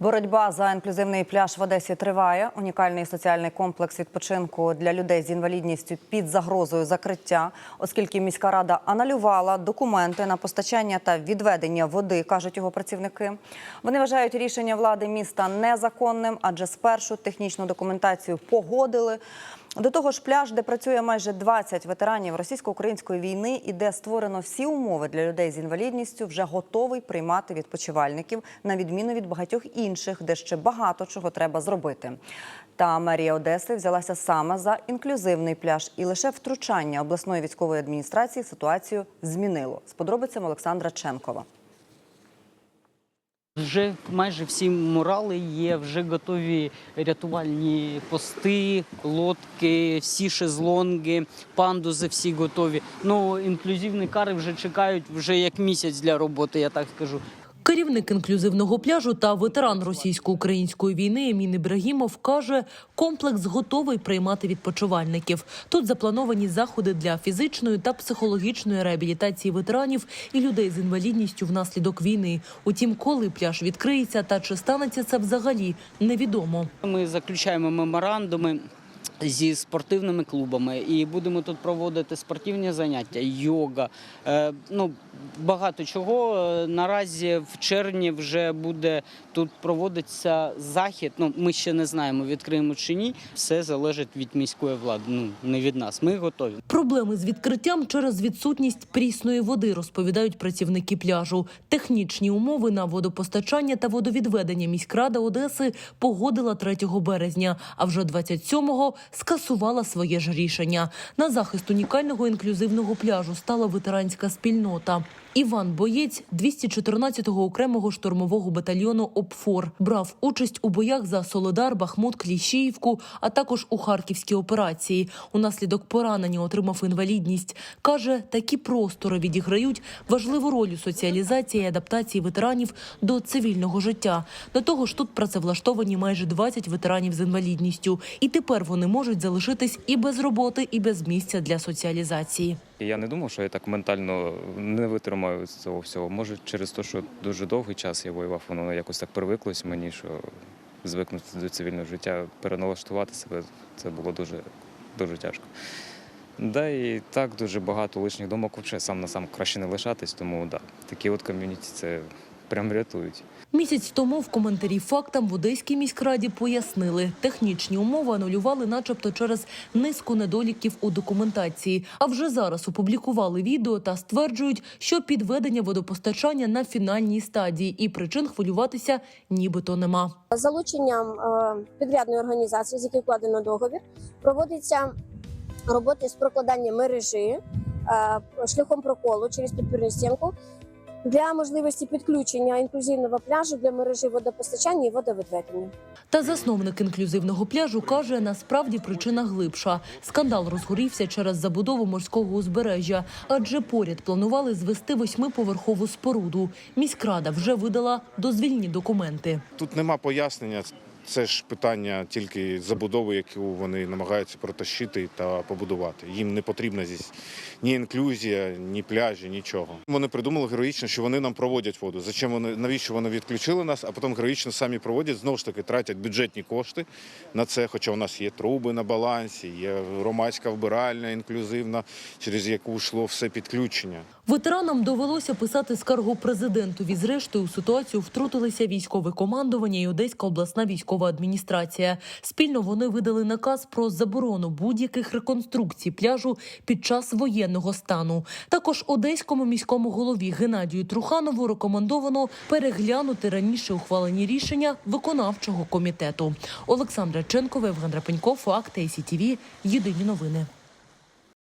Боротьба за інклюзивний пляж в Одесі триває. Унікальний соціальний комплекс відпочинку для людей з інвалідністю під загрозою закриття, оскільки міська рада аналювала документи на постачання та відведення води, кажуть його працівники. Вони вважають рішення влади міста незаконним, адже спершу технічну документацію погодили. До того ж, пляж, де працює майже 20 ветеранів російсько-української війни і де створено всі умови для людей з інвалідністю, вже готовий приймати відпочивальників, на відміну від багатьох інших, де ще багато чого треба зробити. Та мерія Одеси взялася саме за інклюзивний пляж, і лише втручання обласної військової адміністрації ситуацію змінило. З подробицями Олександра Ченкова. Вже майже всі мурали є, вже готові рятувальні пости, лодки, всі шезлонги, пандузи всі готові. Ну, інклюзивні кари вже чекають вже як місяць для роботи, я так скажу. Керівник інклюзивного пляжу та ветеран російсько-української війни Емін Ібрагімов каже, комплекс готовий приймати відпочивальників. Тут заплановані заходи для фізичної та психологічної реабілітації ветеранів і людей з інвалідністю внаслідок війни. Утім, коли пляж відкриється та чи станеться це взагалі, невідомо. Ми заключаємо меморандуми. Зі спортивними клубами і будемо тут проводити спортивні заняття, йога. Е, ну багато чого. Е, Наразі в червні вже буде тут проводитися захід. Ну ми ще не знаємо, відкриємо чи ні. Все залежить від міської влади. Ну не від нас. Ми готові. Проблеми з відкриттям через відсутність прісної води, розповідають працівники пляжу. Технічні умови на водопостачання та водовідведення міськрада Одеси погодила 3 березня, а вже 27-го скасувала своє ж рішення. На захист унікального інклюзивного пляжу стала ветеранська спільнота. Іван Боєць 214-го окремого штурмового батальйону ОПФОР брав участь у боях за Солодар, Бахмут, Кліщіївку, а також у харківській операції. Унаслідок поранення отримав інвалідність. Каже, такі простори відіграють важливу роль у соціалізації і адаптації ветеранів до цивільного життя. До того ж, тут працевлаштовані майже 20 ветеранів з інвалідністю, і тепер вони можуть залишитись і без роботи, і без місця для соціалізації. Я не думав, що я так ментально не витримаю цього всього. Може, через те, що дуже довгий час я воював, воно якось так привиклось мені, що звикнути до цивільного життя, переналаштувати себе це було дуже, дуже тяжко. Да, і так дуже багато лишніх думок взагалі сам на сам краще не лишатись, тому да, такі от ком'юніті це прям рятують. Місяць тому в коментарі фактам в Одеській міськраді пояснили, технічні умови анулювали, начебто через низку недоліків у документації. А вже зараз опублікували відео та стверджують, що підведення водопостачання на фінальній стадії і причин хвилюватися нібито нема. Залученням е, підрядної організації, з яких вкладено договір, проводиться роботи з прокладання мережі е, шляхом проколу через підпірну стінку для можливості підключення інклюзивного пляжу для мережі водопостачання і водовідведення. Та засновник інклюзивного пляжу каже, насправді причина глибша. Скандал розгорівся через забудову морського узбережжя, адже поряд планували звести восьмиповерхову споруду. Міськрада вже видала дозвільні документи. Тут нема пояснення. Це ж питання тільки забудови, яку вони намагаються протащити та побудувати. Їм не потрібна здесь ні інклюзія, ні пляжі, нічого. Вони придумали героїчно, що вони нам проводять воду. Зачем вони навіщо вони відключили нас, а потім героїчно самі проводять, знову ж таки тратять бюджетні кошти на це. Хоча у нас є труби на балансі, є громадська вбиральня інклюзивна, через яку йшло все підключення. Ветеранам довелося писати скаргу президентові. Зрештою, у ситуацію втрутилися військове командування і Одеська обласна військова адміністрація. Спільно вони видали наказ про заборону будь-яких реконструкцій пляжу під час воєнного стану. Також одеському міському голові Геннадію Труханову рекомендовано переглянути раніше ухвалені рішення виконавчого комітету. Олександра Ченкова, Євген Рапенько, Факти СІТВ. Єдині новини.